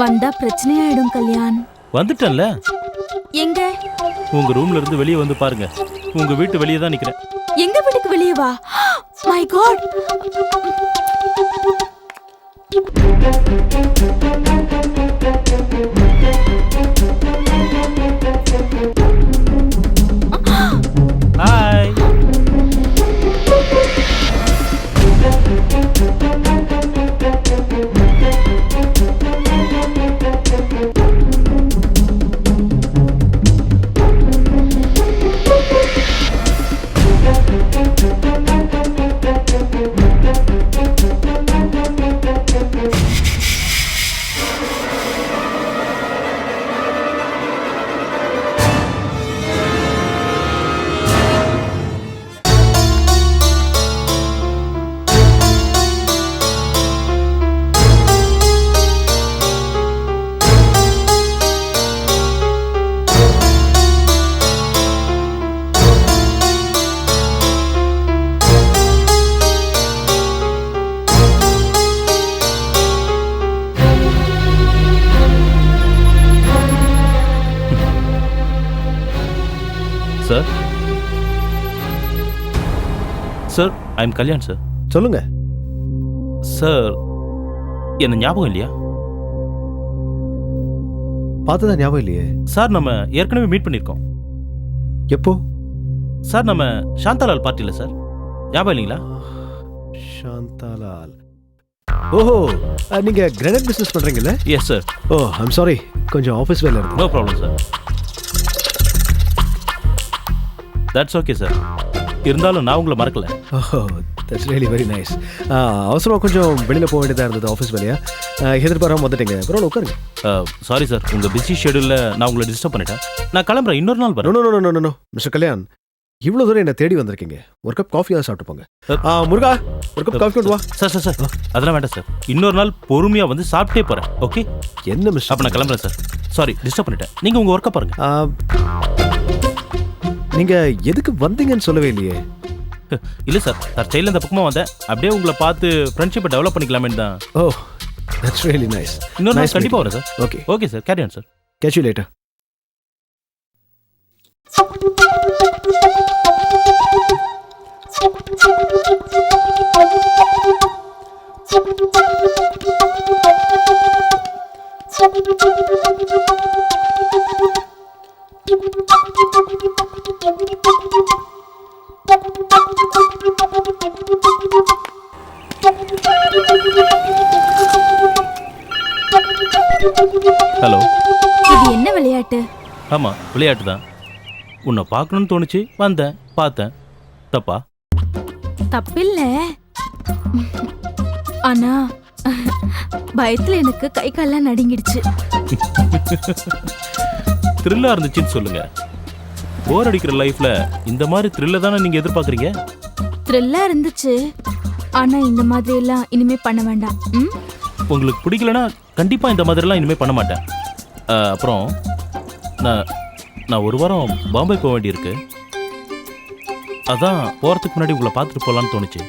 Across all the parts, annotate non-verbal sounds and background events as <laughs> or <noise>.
வந்தா பிரச்சனையாயிடும் கல்யாண். வந்துட்டேன்ல எங்க? உங்க ரூம்ல இருந்து வெளியே வந்து பாருங்க. உங்க வீட்டு வெளியே தான் நிக்கிறேன். எங்க வீட்டுக்கு வெளியே வா? My god hi sir sir I am Kalyan sir சொல்லுங்க. சார் என்ன ஞாபகம் இல்லையா? பார்த்ததா ஞாபகம் இல்லையே? சார் நம்ம ஏற்கனவே மீட் பண்ணியிருக்கோம் எப்போ? சார் நம்ம சாந்தாலால் பார்ட்டியில் சார் ஞாபகம் இல்லைங்களா? சாந்தாலால். ஓஹோ அஹ், நீங்க கிரானைட் பிசினஸ் பண்றீங்கல்ல? Yes sir oh I'm sorry கொஞ்சம் ஆஃபீஸ் வேலை இருந்து no problem sir that's okay sir இருந்தாலும் நான் உங்களை மறக்கல. ஓஹோ தட்ஸ் ரியலி வெரி நைஸ் அவசரமாக கொஞ்சம் வெளியில் போக வேண்டியதாக இருந்தது ஆஃபீஸ் வேலையா? அஹ், எதிர்பாராம வந்துட்டீங்க. பரவாயில்ல உட்காருங்க. சாரி சார் உங்கள் பிஸி ஷெடியூலில் நான் உங்களை டிஸ்டர்ப் பண்ணிட்டேன். நான் கிளம்புறேன். இன்னொரு நாள் வரேன். No no no mister Kalyan இவ்வளோ தூரம் என்னை தேடி வந்திருக்கீங்க. ஒரு கப் காஃபியாவது சாப்பிட்டு போங்க. முருகா ஒரு கப் காஃபி கொண்டு வா. சார் சார் சார் அதெல்லாம் வேண்டாம் சார் இன்னொரு நாள் பொறுமையாக வந்து சாப்பிட்டே போகிறேன் ஓகே என்ன மிஸ் அப்போ நான் கிளம்புறேன் சார் சாரி டிஸ்டர்ப் பண்ணிட்டேன். நீங்கள் உங்கள் ஒர்க்கை பாருங்க. நீங்க எதுக்கு வந்தீங்கன்னு சொல்லவே இல்லையே. இல்லை சார் சார் செயலில் இந்த பக்கமாக வந்தேன். அப்படியே உங்களை பார்த்து ஃப்ரெண்ட்ஷிப்பை டெவலப் பண்ணிக்கலாமேன்னு தான். ஓ தட்ஸ் ரியலி நைஸ் இன்னொரு நாள் Nice கண்டிப்பாக வரேன் sir. Okay okay sir carry on sir catch you later hello இது என்ன விளையாட்டு? ஆமாம் விளையாட்டு தான். உன்னை பார்க்கணும்னு தோணுச்சு வந்தேன் பார்த்தேன். தப்பா? தப்பில்ல. ஆனா பயத்துல எனக்கு கை கால்லாம் நடுங்கிடுச்சு. <laughs> த்ரில்லாக இருந்துச்சுன்னு சொல்லுங்க. போர் அடிக்கிற லைஃப்ல இந்த மாதிரி த்ரில்ல தானே நீங்க எதிர்பார்க்குறீங்க? த்ரில்லா இருந்துச்சு. ஆனா இந்த மாதிரி எல்லாம் இனிமே பண்ண வேண்டாம். ம்? உங்களுக்கு பிடிக்கலனா கண்டிப்பா இந்த மாதிரிலாம் இனிமேல் பண்ண மாட்டேன். அஹ், அப்புறம் நான் நான் ஒரு வாரம் பாம்பே போக வேண்டியிருக்கு. அதான் போகிறதுக்கு முன்னாடி உங்களை பார்த்துட்டு போகலான்னு தோணுச்சு.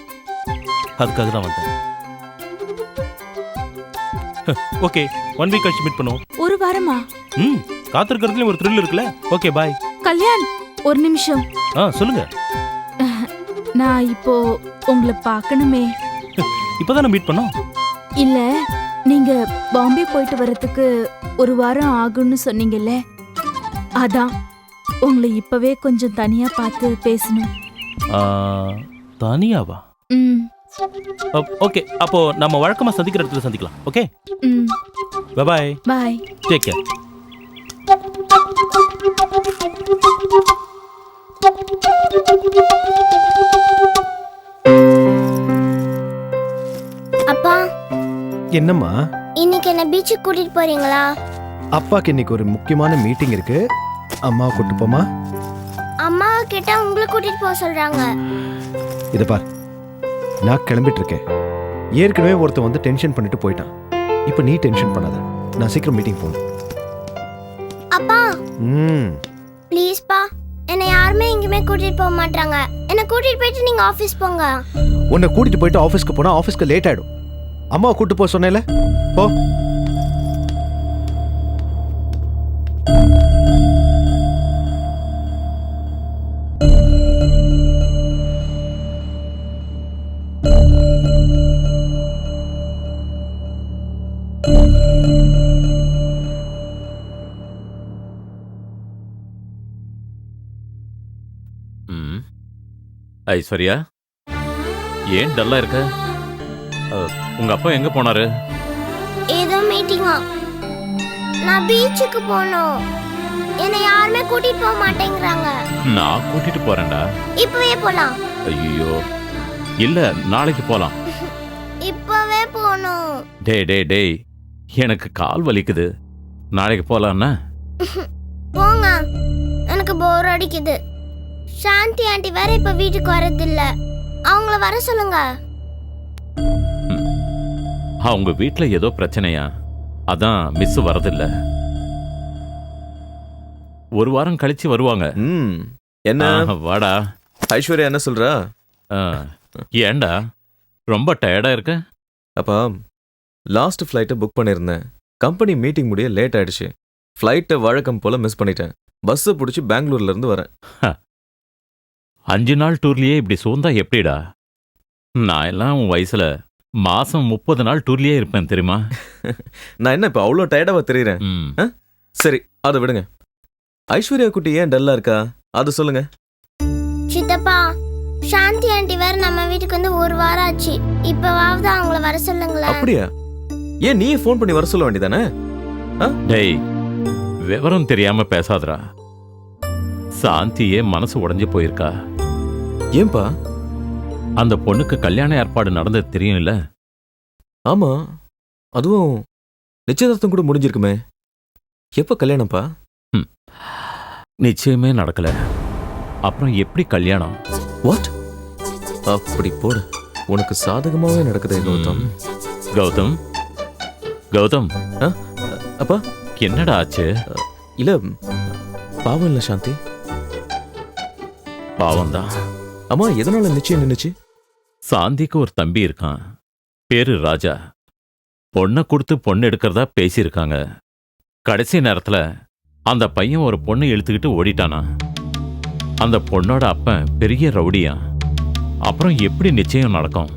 அதுக்காக தான் வந்தேன். ஓகே ஒன் வீக் கழிச்சு மீட் பண்ணுவோம். ஒரு வாரமா? ம் காத்திருக்கிறதுலேயும் ஒரு த்ரில் இருக்குல்ல? ஓகே பாய் கல்யாண் ஒரு நிமிஷம். ஆ சொல்லுங்க. நான் இப்போ உங்களை பார்க்கணுமே. இப்போதானே மீட் பண்ணோம்? இல்ல நீங்க பாம்பே போயிட்டு வரதுக்கு ஒரு வாரம் ஆகும்னு சொன்னீங்கல்ல? அதான் உங்களை இப்பவே கொஞ்சம் தனியா பார்த்து பேசணும். ஆ, தனியாவா? ம். ஓகே அப்போ நம்ம வழக்கமா சந்திக்கிற இடத்துல சந்திக்கலாம் ஓகே? ம். பாய் பாய் டேக் கேர் அப்பா என்னம்மா? இன்னைக்கு என்ன பீச்சுக்கு கூட்டிட்டு போறீங்களா? அப்பாக்கு இன்னைக்கு ஒரு முக்கியமான மீட்டிங் இருக்கு. அம்மா கூட்டு போமா அம்மா கிட்ட உங்களை கூட்டிட்டு போக சொல்றாங்க. இதை பார். நான் கிளம்பிட்டு இருக்கேன். ஏற்கனவே ஒருத்தன் வந்து டென்ஷன் பண்ணிட்டு போயிட்டான். இப்போ நீ டென்ஷன் பண்ணாத. நான் சீக்கிரம் மீட்டிங் போகணும். அப்பா. ம். ப்ளீஸ்ப்பா என்னை யாருமே எங்கேயுமே கூட்டிட்டு போக மாட்டாங்க என்னை கூட்டிட்டு போயிட்டு நீங்க ஆஃபீஸ் போங்க. உன்னை கூட்டிட்டு போயிட்டு ஆஃபீஸ்க்கு போனா ஆஃபீஸ்க்கு லேட் ஆயிடும். அம்மா கூட்டு போக சொன்னேல போ. ஐஸ்வர்யா ஏன் டல்லா இருக்க? அ, உங்க அப்பா எங்க போனாரு? ஏதோ மீட்டிங்கா நான் பீச்சுக்கு போகணும் என்னை யாருமே கூட்டிட்டு போக மாட்டேங்கிறாங்க. நான் கூட்டிட்டு போறேன்டா. இப்பவே போலாம். ஐயோ. இல்ல நாளைக்கு போலாம். <laughs> இப்பவே போகணும். டேய் டேய் டேய். எனக்கு கால் வலிக்குது. நாளைக்கு போலாம்னா? <laughs> போங்க. எனக்கு போர் அடிக்குது. சாந்தி ஆண்டி வேற இப்ப வீட்டுக்கு வரதில்ல. அவங்கள வர சொல்லுங்க. அவங்க வீட்ல ஏதோ பிரச்சனையா? அதான் மிஸ் வரதில்ல. ஒரு வாரம் கழிச்சு வருவாங்க. ம். என்ன? ஆ, வாடா. ஐஸ்வர்யா என்ன சொல்றா? ஆ, ஏன்டா? ரொம்ப டயர்டா இருக்க? அப்பா லாஸ்ட் ஃப்ளைட்டை புக் பண்ணியிருந்தேன் கம்பெனி மீட்டிங் முடிய லேட் ஆயிடுச்சு. ஃப்ளைட்டை வழக்கம் போல மிஸ் பண்ணிட்டேன். பஸ்ஸை பிடிச்சி பெங்களூர்ல இருந்து வரேன். அஞ்சு நாள் டூர்லயே இப்படி சோர்ந்தா எப்படிடா? நான் எல்லாம் உன் வயசுல மாசம் முப்பது நாள் டூர்லயே இருப்பேன் தெரியுமா? <laughs> நான் என்ன இப்போ அவ்வளோ டயர்டாவா தெரியுறேன்? ம். சரி அதை விடுங்க. ஐஸ்வர்யா குட்டி ஏன் டல்லா இருக்கா? அது சொல்லுங்க. சித்தப்பா சாந்தி ஆண்டி வேற நம்ம வீட்டுக்கு வந்து ஒரு வாரம் ஆச்சு. இப்பவாவது அவங்கள வர சொல்லுங்களேன். அப்படியா? ஏன் நீ ஃபோன் பண்ணி வர சொல்ல வேண்டியதானே? டேய் விவரம் தெரியாம பேசாதடா. சாந்தியே மனசு உடைஞ்சு போயிருக்கா. ஏன்பா? அந்த பொண்ணுக்கு கல்யாண ஏற்பாடு நடந்தது தெரியும்ல? ஆமா. அதுவும் நிச்சயதார்த்தம் கூட முடிஞ்சிருக்குமே. எப்போ கல்யாணம்ப்பா? நிச்சயமே நடக்கல. அப்புறம் எப்படி கல்யாணம்? வாட் அப்படி போடு. உனக்கு சாதகமாவே நடக்குதே கௌதம். கௌதம்? கௌதம்? அப்பா? என்னடா ஆச்சு? இல்ல பாவம் இல்ல சாந்தி. பாவம்தான். அம்மா எதனால நிச்சயம் நின்னுச்சு? சாந்திக்கு ஒரு தம்பி இருக்கான். பேரு ராஜா. பொண்ணை கொடுத்து பொண்ணு எடுக்கிறதா பேசியிருக்காங்க. கடைசி நேரத்துல அந்த பையன் ஒரு பொண்ணை இழுத்துக்கிட்டு ஓடிட்டானா. அந்த பொண்ணோட அப்பன் பெரிய ரவுடியா. அப்புறம் எப்படி நிச்சயம் நடக்கும்?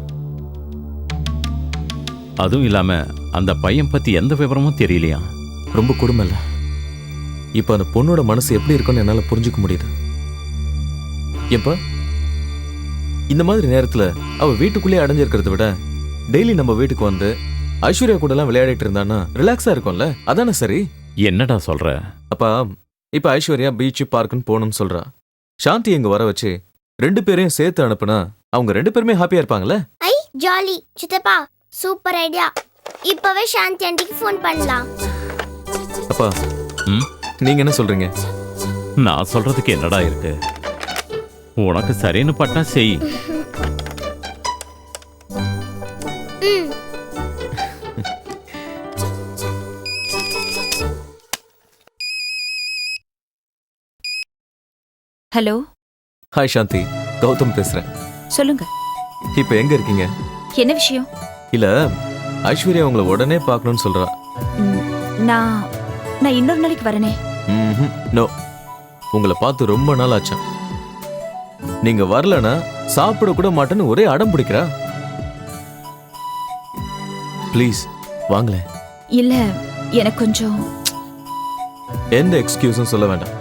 அதுவும் இல்லாம அந்த பையன் பத்தி எந்த விவரமும் தெரியலையா? ரொம்ப கொடுமை இல்ல. இப்ப அந்த பொண்ணோட மனசு எப்படி இருக்குன்னு என்னால புரிஞ்சுக்க முடியுது. ஏப்பா இந்த மாதிரி நேரத்துல அவ வீட்டுக்குள்ளேயே அடைஞ்சிருக்கிறத விட டெய்லி நம்ம வீட்டுக்கு வந்து ஐஸ்வர்யா கூட எல்லாம் விளையாடிட்டு இருந்தான்னா ரிலாக்ஸா இருக்கும்ல? அதானே சரி? என்னடா சொல்ற? அப்பா இப்ப ஐஸ்வர்யா பீச் பார்க்குன்னு போகணும்னு சொல்றா. சாந்தி இங்க வர வச்சு ரெண்டு பேரையும் சேர்த்து அனுப்புனா அவங்க ரெண்டு பேருமே ஹாப்பியா இருப்பாங்கல்ல? ஐ ஜாலி சித்தப்பா சூப்பர் ஐடியா இப்பவே சாந்தி ஆண்டிக்கு ஃபோன் பண்ணலாம். அப்பா ம்? நீங்க என்ன சொல்றீங்க? நான் சொல்றதுக்கு என்னடா இருக்கு? உனக்கு சரின்னு பட்டா செய். ஹலோ. ஹாய் சாந்தி கௌதம் பேசுறேன். சொல்லுங்க. இப்ப எங்க இருக்கீங்க? என்ன விஷயம்? இல்ல ஐஸ்வர்யா உங்களை உடனே பார்க்கணும்னு சொல்றா. நான் நான் இன்னொரு நாளைக்கு வரனே. நோ உங்களை பார்த்து ரொம்ப நாள் ஆச்சா. நீங்க வரலனா சாப்பிட கூட மாட்டேன்னு ஒரே அடம் பிடிக்கிறா? ப்ளீஸ் வாங்களேன். இல்ல எனக்கு கொஞ்சம் எந்த எக்ஸ்கியூஸும் சொல்ல வேண்டாம்.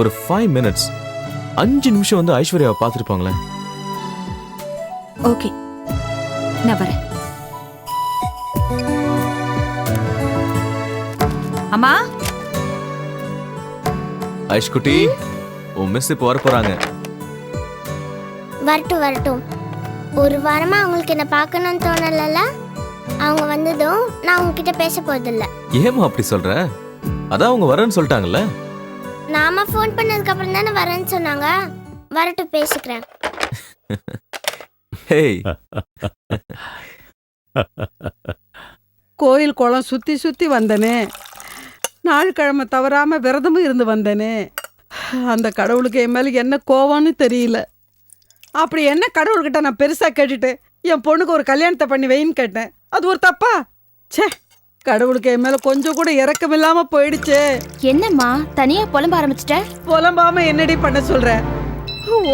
ஒரு ஃபைவ் மினிட்ஸ் அஞ்சு நிமிஷம் வந்து ஐஸ்வர்யாவை பார்த்துருப்பாங்களேன். ஓகே நான் வரேன். அம்மா? ஐஷ்குட்டி உன் மிஸ் இப்போ வர போறாங்க வரட்டும் வரட்டும். ஒரு வாரமா அவங்களுக்கு என்ன பார்க்கணும்னு தோணலல்ல? அவங்க வந்ததும் நான் உங்ககிட்ட பேச போறதில்ல. ஏமா அப்படி சொல்ற? அதான் அவங்க வரேன்னு சொல்லிட்டாங்கல்ல? நாம ஃபோன் பண்ணதுக்கு அப்புறம் தானே வரேன்னு சொன்னாங்க. வரட்டும் பேசிக்கிறேன். <laughs> ஹேய். கோயில் குளம் சுற்றி சுற்றி வந்தனே. நாள்கிழமை தவறாம விரதமும் இருந்து வந்தனே. அந்த கடவுளுக்கு என் மேலே என்ன கோவம்னு தெரியல. அப்படி என்ன கடவுள்கிட்ட நான் பெருசாக கேட்டுட்டு என் பொண்ணுக்கு ஒரு கல்யாணத்தை பண்ணி வைன்னு கேட்டேன். அது ஒரு தப்பா? ச்சே கடவுளுக்கு என் மேலே கொஞ்சம் கூட இறக்கம் இல்லாமல் போயிடுச்சே. என்னம்மா தனியா புலம்ப ஆரம்பிச்சிட்ட? புலம்பாம என்னடி பண்ண சொல்ற?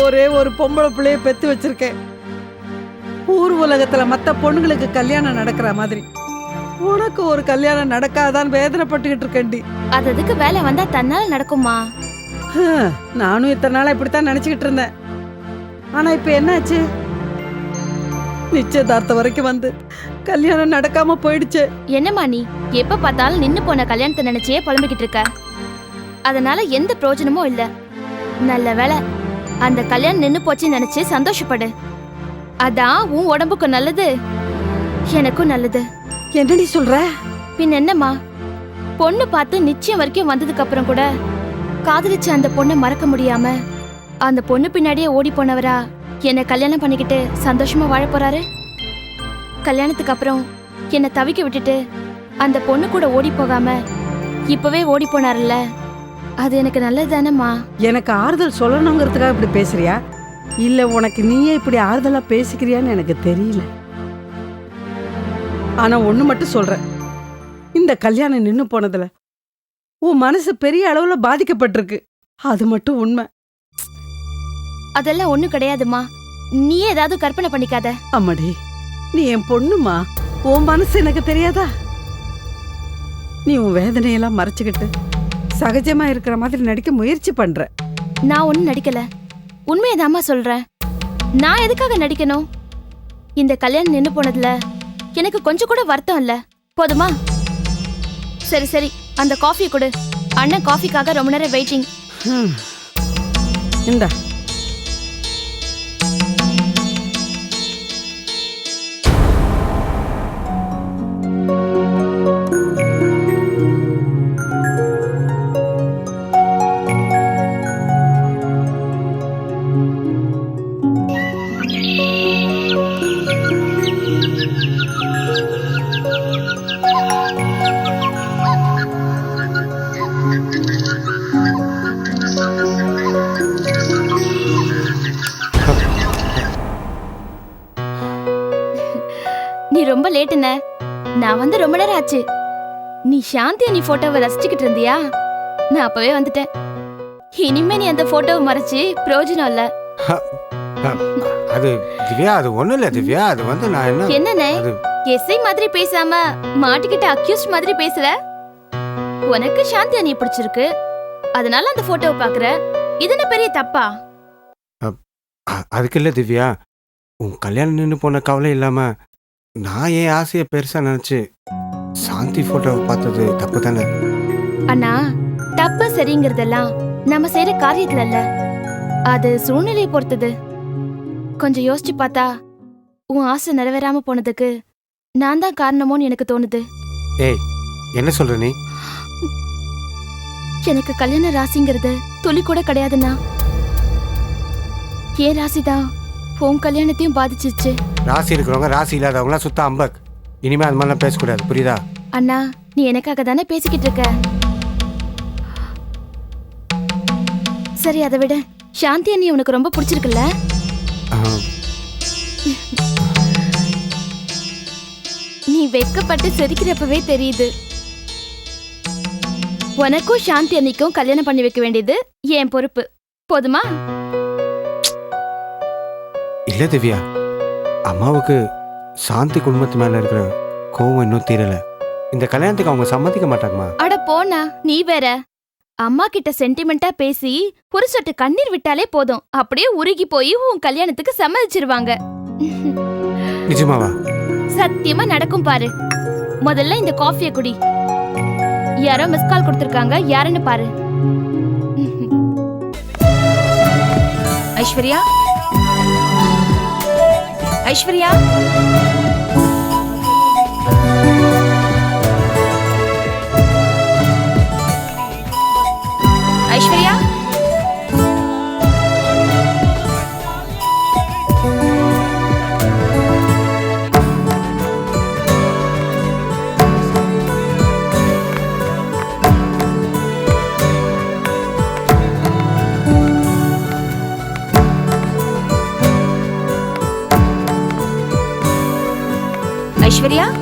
ஒரே ஒரு பொம்பளை பிள்ளைய பெத்து வச்சிருக்கேன். ஊர் உலகத்துல மத்த பொண்ணுங்களுக்கு கல்யாணம் நடக்கிற மாதிரி. உனக்கு ஒரு கல்யாணம் நடக்காதான் வேதனைப்பட்டுக்கிட்டு இருக்கேன்டி. அது அதுக்கு வேலை வந்தா தன்னால நடக்குமா? நானும் இத்தனை நாளா இப்படித்தான் நினைச்சுக்கிட்டு இருந்தேன். ஆனா இப்ப என்னாச்சு? நிச்சயதார்த்தம் வரைக்கும் வந்து. கல்யாணம் நடக்காம போயிடுச்சு. என்னம்மா நீ எப்ப பார்த்தாலும் நின்னு போன கல்யாணத்தை நினைச்சே புலம்பிக்கிட்டு இருக்க. அதனால எந்த பிரயோஜனமும் இல்ல. நல்ல வேளை அந்த கல்யாணம் நின்னு போச்சுன்னு நினைச்சு சந்தோஷப்படு. அதான் உன் உடம்புக்கு நல்லது. எனக்கும் நல்லது. என்னடி சொல்ற? பின் என்னம்மா? பொண்ணு பார்த்து நிச்சயம் வரைக்கும் வந்ததுக்கு அப்புறம் கூட காதலிச்ச அந்த பொண்ணை மறக்க முடியாம அந்த பொண்ணு பின்னாடியே ஓடி போனவரா? என்னை கல்யாணம் பண்ணிக்கிட்டு சந்தோஷமா வாழ போறாரு? கல்யாணத்துக்கு அப்புறம் என்னை தவிக்க விட்டுட்டு அந்த பொண்ணு கூட ஓடி போகாம இப்பவே ஓடி போனார்ல. அது எனக்கு நல்லது தானேம்மா எனக்கு ஆறுதல் சொல்லணுங்கிறதுக்காக இப்படி பேசுறியா? இல்ல உனக்கு நீயே இப்படி ஆறுதலா பேசிக்கிறியான்னு எனக்கு தெரியல. ஆனா ஒண்ணு மட்டும் சொல்றேன். இந்த கல்யாணம் நின்னு போனதுல உன் மனசு பெரிய அளவுல பாதிக்கப்பட்டிருக்கு. அது மட்டும் உண்மை. அதெல்லாம் ஒண்ணும் கிடையாதும்மா. நீ ஏதாவது கற்பனை பண்ணிக்காத. அம்மாடி நீ என் பொண்ணுமா உன் மனசு எனக்கு தெரியாதா? நீ உன் வேதனையெல்லாம் மறைச்சுக்கிட்டு சகஜமா இருக்கிற மாதிரி நடிக்க முயற்சி பண்ற. நான் ஒன்றும் நடிக்கல. உண்மையதாம்மா சொல்றேன். நான் எதுக்காக நடிக்கணும்? இந்த கல்யாணம் நின்னு போனதுல எனக்கு கொஞ்சம் கூட வருத்தம் இல்ல. போதுமா? சரி சரி. அந்த காஃபி கொடு. அண்ணன் காஃபிக்காக ரொம்ப நேரம் வெயிட்டிங். இந்தா. ரொம்ப லேட்டுன நான் வந்து ரொம்ப நேரம் ஆச்சு. நீ சாந்தி அண்ணி போட்டோவை ரசிச்சுக்கிட்டு இருந்தியா? நான் அப்பவே வந்துட்டேன். இனிமே நீ அந்த போட்டோவை மறைச்சு பிரயோஜனம் இல்ல. அது திவ்யா அது ஒண்ணும் இல்ல திவ்யா. அது வந்து நான் என்ன என்னண்ணே எஸ்ஐ மாதிரி பேசாம மாட்டிக்கிட்ட அக்யூஸ்ட் மாதிரி பேசுற? உனக்கு சாந்தி அண்ணி பிடிச்சிருக்கு. அதனால அந்த போட்டோவை பாக்குற. இது என்ன பெரிய தப்பா? அதுக்கு இல்ல திவ்யா. உன் கல்யாணம் நின்று போன கவலை இல்லாம நான் என் ஆசையை பெருசா நினைச்சு சாந்தி போட்டோவை பார்த்தது தப்பு தானே அண்ணா தப்பு சரிங்கிறதெல்லாம் நம்ம செய்யற காரியத்துல இல்ல. அது சூழ்நிலையை பொறுத்தது. கொஞ்சம் யோசிச்சு பார்த்தா உன் ஆசை நிறைவேறாம போனதுக்கு நான் தான் காரணமோன்னு எனக்கு தோணுது. ஏய் என்ன சொல்ற நீ? எனக்கு கல்யாண ராசிங்கிறது துளி கூட கிடையாதுண்ணா. ஏன் ராசிதான் உன் கல்யாணத்தையும் பாதிச்சிச்சு ராசி இருக்கிறவங்க ராசி இல்லாதவங்களாம் சுத்த அம்பக் இனிமே அது மாதிரிலாம் பேசக்கூடாது புரியுதா? அண்ணா நீ எனக்காக தானே பேசிக்கிட்டு இருக்க? சரி அதை விட. சாந்தி அண்ணி உனக்கு ரொம்ப பிடிச்சிருக்குல்ல? நீ வெட்கப்பட்டு சிரிக்கிறப்பவே தெரியுது. உனக்கும் சாந்தி அன்னிக்கும் கல்யாணம் பண்ணி வைக்க வேண்டியது என் பொறுப்பு. போதுமா? இல்ல திவ்யா. அம்மாவுக்கு சாந்தி குடும்பத்து மேல இருக்கிற கோவம் இன்னும் தீரல. இந்த கல்யாணத்துக்கு அவங்க சம்மதிக்க மாட்டாங்கம்மா. அட போனா நீ வேற. அம்மா கிட்ட சென்டிமெண்டா பேசி ஒரு சொட்டு கண்ணீர் விட்டாலே போதும். அப்படியே உருகி போய் உன் கல்யாணத்துக்கு சம்மதிச்சிருவாங்க. நிஜமாவா? சத்தியமா நடக்கும் பாரு. முதல்ல இந்த காஃபியை குடி. யாரோ மிஸ் கால் கொடுத்துருக்காங்க யாருன்னு பாரு. ஐஸ்வர்யா? ஐஸ்வர்யா ஐஸ்வர்யா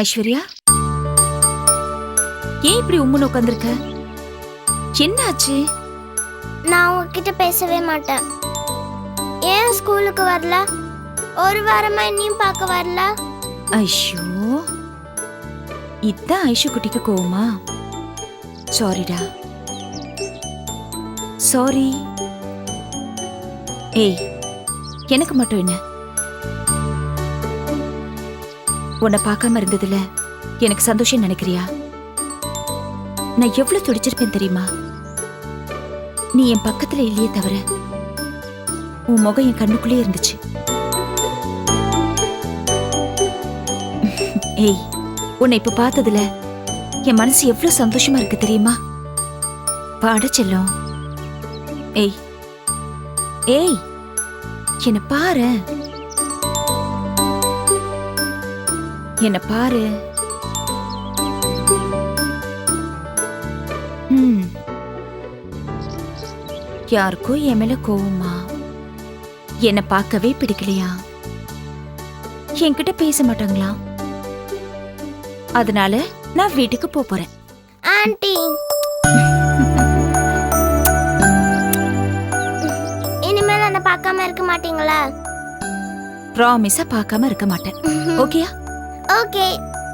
ஐஸ்வர்யா? ஏன் இப்படி உம்முன்னு உட்காந்துருக்க என்னாச்சு? நான் உங்ககிட்ட பேசவே மாட்டேன். ஏன் ஸ்கூலுக்கு வரல? ஒரு வாரமா என்னையும் பார்க்க வரல? ஐஷோ. இதான் ஐஷு குட்டிக்கு கோவமா? சாரிடா சாரி ஏய் எனக்கு மட்டும் என்ன? உன்னை பார்க்காம இருந்ததுல எனக்கு சந்தோஷம் நினைக்கிறியா? நான் எவ்வளவு துடிச்சிருப்பேன் தெரியுமா? நீ என் பக்கத்துல இல்லையே தவிர உன் முகம் என் கண்ணுக்குள்ளே இருந்துச்சு. ஏய் உன்னை இப்ப பார்த்ததுல என் மனசு எவ்வளவு சந்தோஷமா இருக்கு தெரியுமா? பாட செல்லம். ஏய் ஏய் என்ன பாரு. என்ன பாரு. ம். யாருக்கோ என் மேல கோவமா? என்ன பார்க்கவே பிடிக்கலையா? என்கிட்ட பேச மாட்டாங்களா? அதனால நான் வீட்டுக்கு போறேன். ஆன்ட்டி இனிமேல் என்ன பார்க்காம இருக்க மாட்டீங்களா? ப்ராமிஸா பார்க்காம இருக்க மாட்டேன். <laughs> ஓகேயா ஓகே.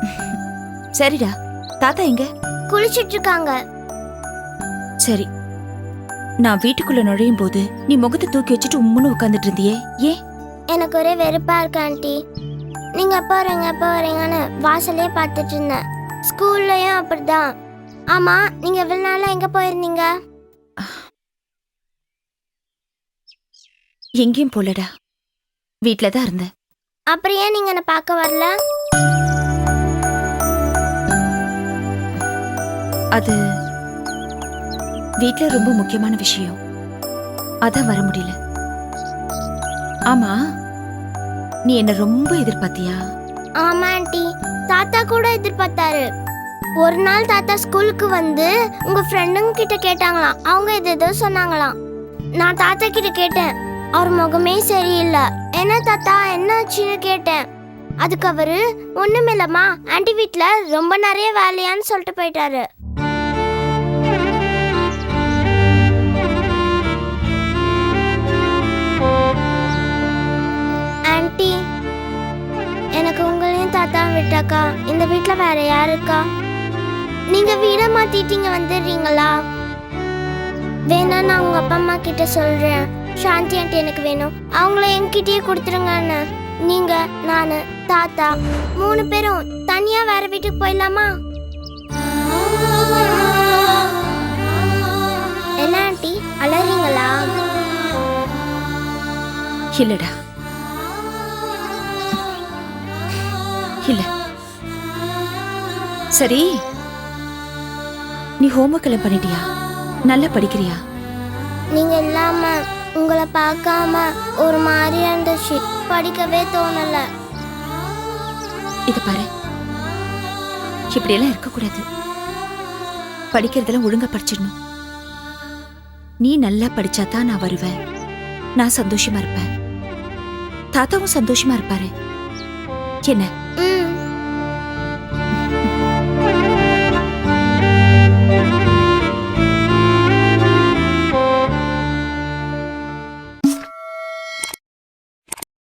<laughs> சரிடா. தாத்தா எங்க? குளிச்சிட்டு இருக்காங்க சரி. நான் வீட்டுக்குள்ள நுழையும் போது நீ முகத்தை தூக்கி வச்சுட்டு உம்முன்னு உட்காந்துட்டு இருந்தியே ஏன் எனக்கு ஒரே வெறுப்பா இருக்கு ஆன்ட்டி நீங்க எப்போ வரீங்க எப்போ வரீங்கன்னு வாசலே பார்த்துட்டு இருந்தேன் ஸ்கூல்லையும் அப்படிதான். ஆமா நீங்க இவ்வளவு நாளா எங்க போயிருந்தீங்க? எங்கேயும் போலடா. வீட்ல தான் இருந்தேன். அப்புறம் ஏன் நீங்க என்ன பார்க்க வரல? அது வீட்ல ரொம்ப முக்கியமான விஷயம். அதான் வர முடியல. ஆமா நீ என்ன ரொம்ப எதிர்பார்த்தியா? ஆமா ஆண்டி. தாத்தா கூட எதிர்பார்த்தாரு. ஒரு நாள் தாத்தா ஸ்கூலுக்கு வந்து உங்க ஃப்ரெண்டுங்க கிட்ட கேட்டாங்களாம். அவங்க இது ஏதோ சொன்னாங்களாம். நான் தாத்தா கிட்ட கேட்டேன். அவர் முகமே சரியில்லை. என்ன தாத்தா என்னாச்சுன்னு கேட்டேன். அதுக்கு அவரு ஒண்ணுமில்லம்மா. ஆண்டி வீட்ல ரொம்ப நிறைய வேலையான்னு சொல்லிட்டு போயிட்டாரு. விட்டாக்கா? இந்த வீட்டில் வேற யாருக்கா நீங்கள் நீங்க மாற்றிட்டீங்க மாத்திட்டீங்க வந்துடுறீங்களா? வேணா நான் உங்க அப்பா அம்மா கிட்ட சொல்றேன். சாந்தி ஆண்டி எனக்கு வேணும். அவங்கள என்கிட்டயே கொடுத்துருங்கன்னு நீங்க நானு தாத்தா மூணு பேரும் தனியா வேற வீட்டுக்கு போயிடலாமா? என்ன ஆண்டி? அலறீங்களா இல்லடா. இல்ல சரி நீ ஹோம்ஒர்க் எல்லாம் பண்ணிட்டியா? நல்லா படிக்கிறியா? நீங்க இல்லாம உங்களை பார்க்காம ஒரு மாதிரியா இருந்துச்சு படிக்கவே தோணல. இது பாரு. இப்படியெல்லாம் இருக்கக்கூடாது. படிக்கிறதெல்லாம் ஒழுங்கா படிச்சிடணும். நீ நல்லா படிச்சாதான் நான் வருவேன். நான் சந்தோஷமா இருப்பேன். தாத்தாவும் சந்தோஷமா இருப்பாரு. என்ன?